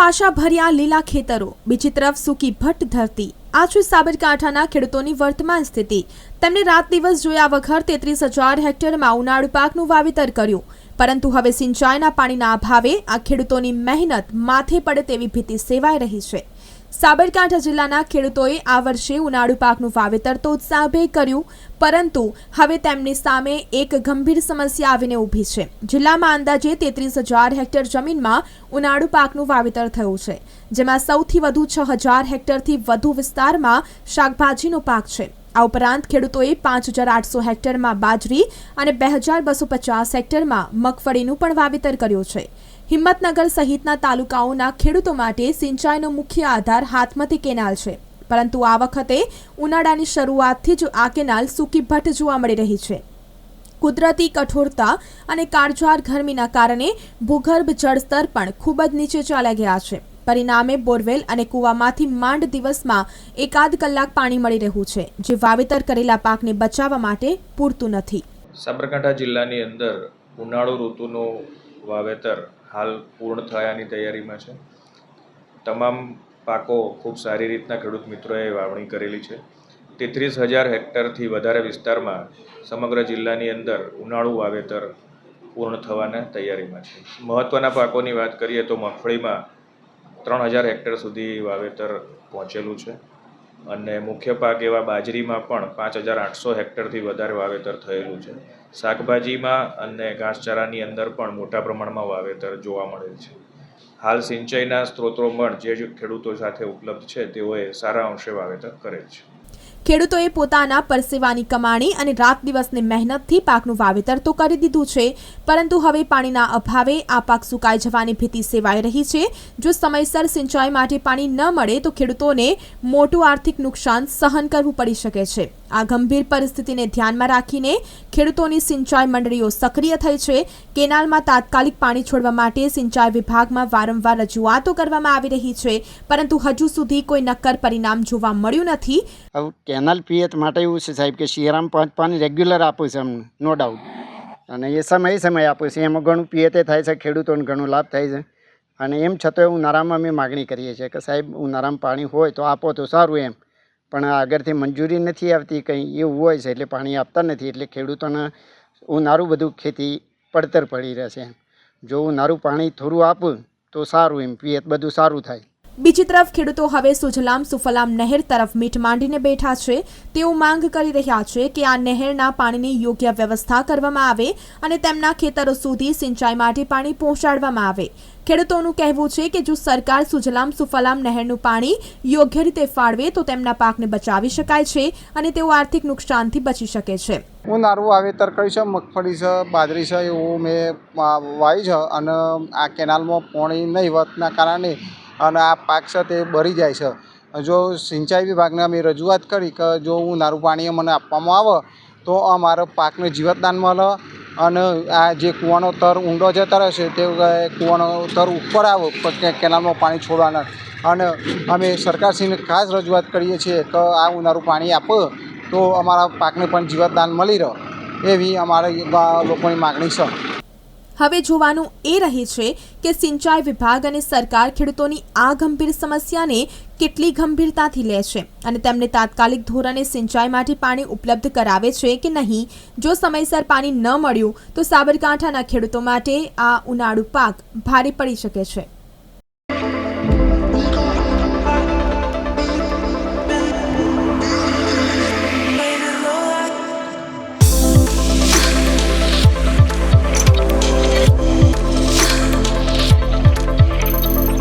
ફાશા ભર્યા લીલા ખેતરો, બીજી તરફ સૂકી ભટ્ટ ધરતી. આ છે સાબરકાંઠાના ખેડૂતોની વર્તમાન સ્થિતિ. તેમણે રાત દિવસ જોયા વગર તેત્રીસ હજાર હેક્ટરમાં ઉનાળુ પાકનું વાવેતર કર્યું. પરંતુ હવે સિંચાઈના પાણીના અભાવે આ ખેડૂતોની મહેનત માથે પડે તેવી ભીતિ સેવાઈ રહી છે. સાબરકાંઠા જિલ્લાના ખેડૂતોએ આ વર્ષે ઉનાળુ પાકનું વાવેતર તો ઉત્સાહભેર કર્યું, પરંતુ હવે તેમની સામે એક ગંભીર સમસ્યા આવીને ઊભી છે. જિલ્લામાં અંદાજે તેત્રીસ હજાર હેક્ટર જમીનમાં ઉનાળુ પાકનું વાવેતર થયું છે, જેમાં સૌથી વધુ છ હજાર હેક્ટરથી વધુ વિસ્તારમાં શાકભાજીનો પાક છે. આ ઉપરાંત ખેડૂતોએ પાંચ હજાર આઠસો હેક્ટરમાં બાજરી અને બે હજાર બસો પચાસ હેક્ટરમાં મગફળીનું પણ વાવેતર કર્યું છે. હિંમતનગર સહિતના તાલુકાઓના ખેડૂતો માટે સિંચાઈનો મુખ્ય આધાર હાથમતી કેનાલ છે. પરંતુ આ વખતે ઉનાળાની શરૂઆતથી જ આ કેનાલ સૂકી ભટ્ટ જોવા મળી રહી છે. કુદરતી કઠોરતા અને કાળઝાળ ગરમીના કારણે ભૂગર્ભ જળસ્તર પણ ખૂબ જ નીચે ચાલ્યા ગયા છે. પરિણામે બોરવેલ અને કૂવામાંથી માંડ દિવસમાં એકાદ કલાક પાણી મળી રહ્યું છે, જે વાવેતર કરેલા પાકને બચાવવા માટે પૂરતું નથી. સાબરકાંઠા જિલ્લાની અંદર ઉનાળુ ઋતુનું વાવેતર હાલ પૂર્ણ થયાની તૈયારીમાં છે. તમામ પાકો ખૂબ સારી રીતના ખેડૂત મિત્રોએ વાવણી કરેલી છે. તેત્રીસ હજાર હેક્ટરથી વધારે વિસ્તારમાં સમગ્ર જિલ્લાની અંદર ઉનાળુ વાવેતર પૂર્ણ થવાના તૈયારીમાં છે. મહત્ત્વના પાકોની વાત કરીએ તો મગફળીમાં ત્રણ હજાર હેક્ટર સુધી વાવેતર પહોંચેલું છે અને મુખ્ય પાક એવા બાજરીમાં પણ પાંચ હજાર આઠસો હેક્ટરથી વધારે વાવેતર થયેલું છે. શાકભાજીમાં અને ઘાસચારાની અંદર પણ મોટા પ્રમાણમાં વાવેતર જોવા મળે છે. હાલ સિંચાઈના સ્ત્રોતો પણ જે ખેડૂતો સાથે ઉપલબ્ધ છે તેઓએ સારા અંશે વાવેતર કરેલ છે. ખેડૂતોએ પોતાના પરસેવાની કમાણી અને રાત દિવસની મહેનતથી પાકનું વાવેતર તો કરી દીધું છે, પરંતુ હવે પાણીના અભાવે આ પાક સુકાઈ જવાની ભીતિ સેવાઈ રહી છે. જો સમયસર સિંચાઈ માટે પાણી ન મળે તો ખેડૂતોને મોટું આર્થિક નુકસાન સહન કરવું પડી શકે છે. આ ગંભીર પરિસ્થિતિને ધ્યાનમાં રાખીને ખેડૂતોની સિંચાઈ મંડળીઓ સક્રિય થઈ છે. કેનાલમાં તાત્કાલિક પાણી છોડવા માટે સિંચાઈ વિભાગમાં વારંવાર રજૂઆતો કરવામાં આવી રહી છે, પરંતુ હજુ સુધી કોઈ નક્કર પરિણામ જોવા મળ્યું નથી. કેનાલ પિયત માટે એવું છે સાહેબ કે શિયાળામાં પાંચ પાણી રેગ્યુલર આપું છે અમને નો ડાઉટ અને એ સમય સમય આપું છે. એમાં ઘણું પિયતે થાય છે, ખેડૂતોને ઘણો લાભ થાય છે. અને એમ છતાં ઉનાળામાં અમે માગણી કરીએ છીએ કે સાહેબ ઉનાળામાં પાણી હોય તો આપો તો સારું એમ. પણ આગળથી મંજૂરી નથી આવતી, કંઈ એવું હોય છે એટલે પાણી આપતા નથી. એટલે ખેડૂતોને ઉનાળું બધું ખેતી પડતર પડી રહેશે જો ઉનાળું પાણી થોડું આપું તો સારું એમ, પિયત બધું સારું થાય. બીજી તરફ ખેડૂતો હવે સુજલામ સુફલામ નહેર તરફ મીઠ માંડીને બેઠા છે. તેઓ માંગ કરી રહ્યા છે કે આ નહેરના પાણીની યોગ્ય વ્યવસ્થા કરવામાં આવે અને તેમના ખેતરો સુધી સિંચાઈ માટે પાણી પહોંચાડવામાં આવે. ખેડૂતોનું કહેવું છે કે જો સરકાર સુજલામ સુફલામ નહેરનું પાણી યોગ્ય રીતે ફાળવે તો તેમના પાકને બચાવી શકાય છે અને તેઓ આર્થિક નુકસાનથી બચી શકે છે. હું નારું વાવેતર કર્યું છે મગફળી છે, બાજરી છે એવું મેં વાવી છે અને આ કેનાલમાં પાણી નહીં વધના કારણે અને આ પાક છે તે બળી જાય છે. જો સિંચાઈ વિભાગને અમે રજૂઆત કરી કે જો હું નારું પાણી મને આપવામાં આવે, તો અમારો પાકને જીવતદાન મળે અને આ જે કૂવાનો તર ઊંડો જતો રહેશે તે કૂવાનો તર ઉપર આવે કેનાલમાં પાણી છોડવાના અને અમે સરકારશ્રીને ખાસ રજૂઆત કરીએ છીએ કે આ ઉનાળું પાણી આપો, તો અમારા પાકને પણ જીવતદાન મળી રહે, એવી અમારી લોકોની માગણી છે. હવે જોવાનું એ રહે છે કે સિંચાઈ વિભાગ અને સરકાર ખેડૂતોની આ ગંભીર સમસ્યાને કેટલી ગંભીરતાથી લે છે અને તેમને તાત્કાલિક ધોરણે સિંચાઈ માટે પાણી ઉપલબ્ધ કરાવે છે કે નહીં? જો સમયસર પાણી ન મળ્યું, તો સાબરકાંઠાના ખેડૂતો માટે આ ઉનાળુ પાક ભારે પડી શકે છે.